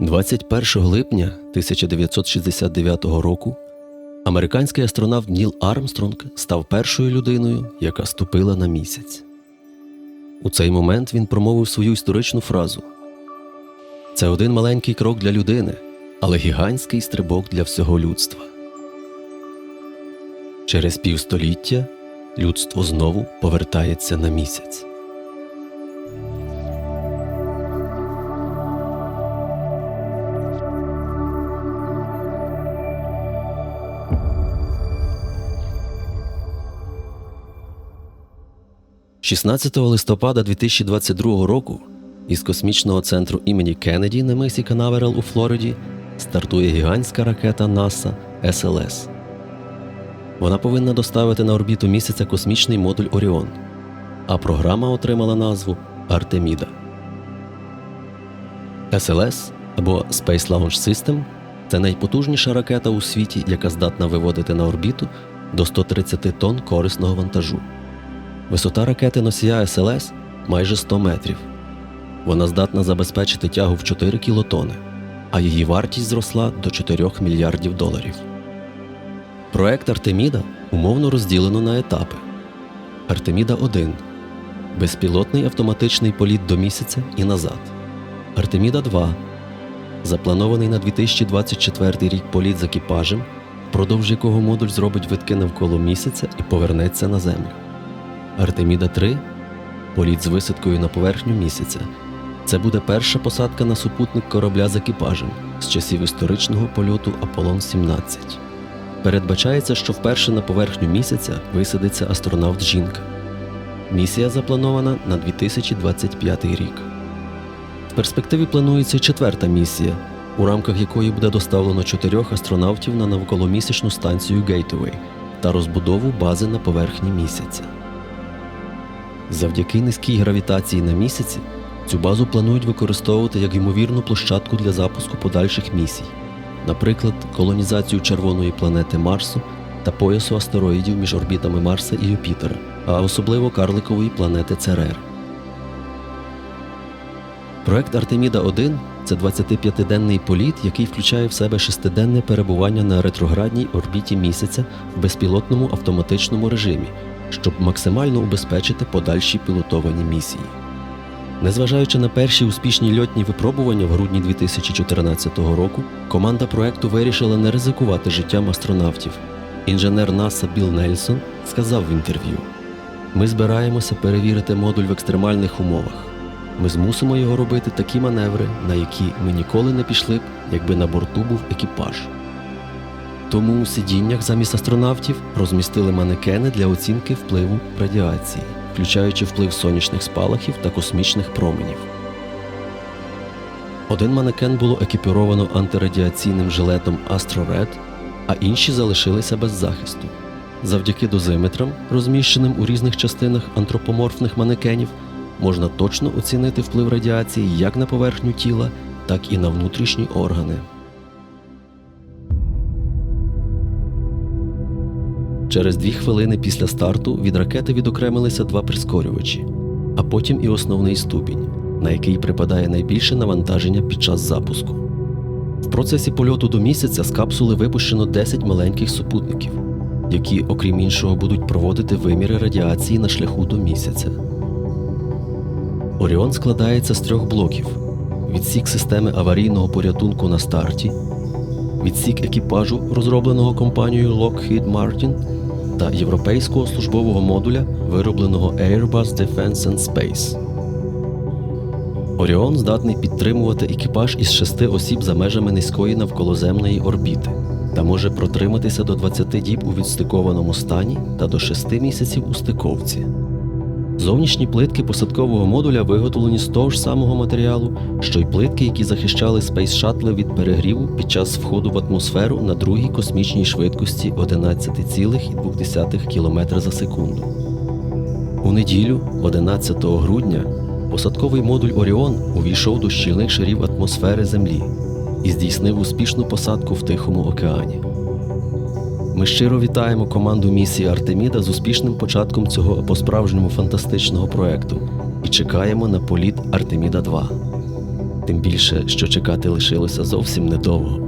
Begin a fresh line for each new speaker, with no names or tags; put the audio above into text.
21 липня 1969 року американський астронавт Ніл Армстронг став першою людиною, яка ступила на місяць. У цей момент він промовив свою історичну фразу: Це один маленький крок для людини, але гігантський стрибок для всього людства. Через півстоліття людство знову повертається на місяць. – 16 листопада 2022 року із космічного центру імені Кеннеді на мисі Канаверал у Флориді стартує гігантська ракета НАСА СЛС. Вона повинна доставити на орбіту місяця космічний модуль Оріон, а програма отримала назву Артеміда. СЛС або Space Launch System це найпотужніша ракета у світі, яка здатна виводити на орбіту до 130 тонн корисного вантажу. Висота ракети носія СЛС майже 100 метрів. Вона здатна забезпечити тягу в 4 кілотони, а її вартість зросла до 4 мільярдів доларів. Проект Артеміда умовно розділено на етапи. Артеміда 1 безпілотний автоматичний політ до місяця і назад. Артеміда 2 запланований на 2024 рік політ з екіпажем, впродовж якого модуль зробить витки навколо місяця і повернеться на Землю. Артеміда 3 політ з висадкою на поверхню місяця. Це буде перша посадка на супутник корабля з екіпажем з часів історичного польоту Аполлон 17. Передбачається, що вперше на поверхню місяця висадиться астронавт жінка. Місія запланована на 2025 рік. В перспективі планується четверта місія, у рамках якої буде доставлено чотирьох астронавтів на навколомісячну станцію Гейтовей та розбудову бази на поверхні місяця. Завдяки низькій гравітації на місяці цю базу планують використовувати як ймовірну площадку для запуску подальших місій, наприклад, колонізацію червоної планети Марсу та поясу астероїдів між орбітами Марса і Юпітера, а особливо карликової планети Церер. Проект Артеміда 1 це 25-денний політ, який включає в себе шестиденне перебування на ретроградній орбіті місяця в безпілотному автоматичному режимі, щоб максимально убезпечити подальші пілотовані місії. Незважаючи на перші успішні льотні випробування в грудні 2014 року, команда проекту вирішила не ризикувати життям астронавтів. Інженер НАСА Білл Нельсон сказав в інтерв'ю: Ми збираємося перевірити модуль в екстремальних умовах. Ми змусимо його робити такі маневри, на які ми ніколи не пішли б, якби на борту був екіпаж. Тому у сидіннях замість астронавтів розмістили манекени для оцінки впливу радіації, включаючи вплив сонячних спалахів та космічних променів. Один манекен було екіпіровано антирадіаційним жилетом AstroRed, а інші залишилися без захисту. Завдяки дозиметрам, розміщеним у різних частинах антропоморфних манекенів, можна точно оцінити вплив радіації як на поверхню тіла, так і на внутрішні органи. Через дві хвилини після старту від ракети відокремилися два прискорювачі, а потім і основний ступінь, на який припадає найбільше навантаження під час запуску. В процесі польоту до місяця з капсули випущено 10 маленьких супутників, які, окрім іншого, будуть проводити виміри радіації на шляху до місяця. Оріон складається з трьох блоків: відсік системи аварійного порятунку на старті, відсік екіпажу, розробленого компанією Lockheed Martin, та європейського службового модуля, виробленого Airbus Defence and Space. Оріон здатний підтримувати екіпаж із шести осіб за межами низької навколоземної орбіти та може протриматися до 20 діб у відстикованому стані та до 6 місяців у стиковці. Зовнішні плитки посадкового модуля виготовлені з того ж самого матеріалу, що й плитки, які захищали Space Shuttle від перегріву під час входу в атмосферу на другій космічній швидкості 11,2 км за секунду. У неділю, 11 грудня, посадковий модуль Оріон увійшов до щільних шарів атмосфери Землі і здійснив успішну посадку в Тихому океані. Ми щиро вітаємо команду місії Артеміда з успішним початком цього по-справжньому фантастичного проекту і чекаємо на політ Артеміда 2. Тим більше, що чекати лишилося зовсім недовго.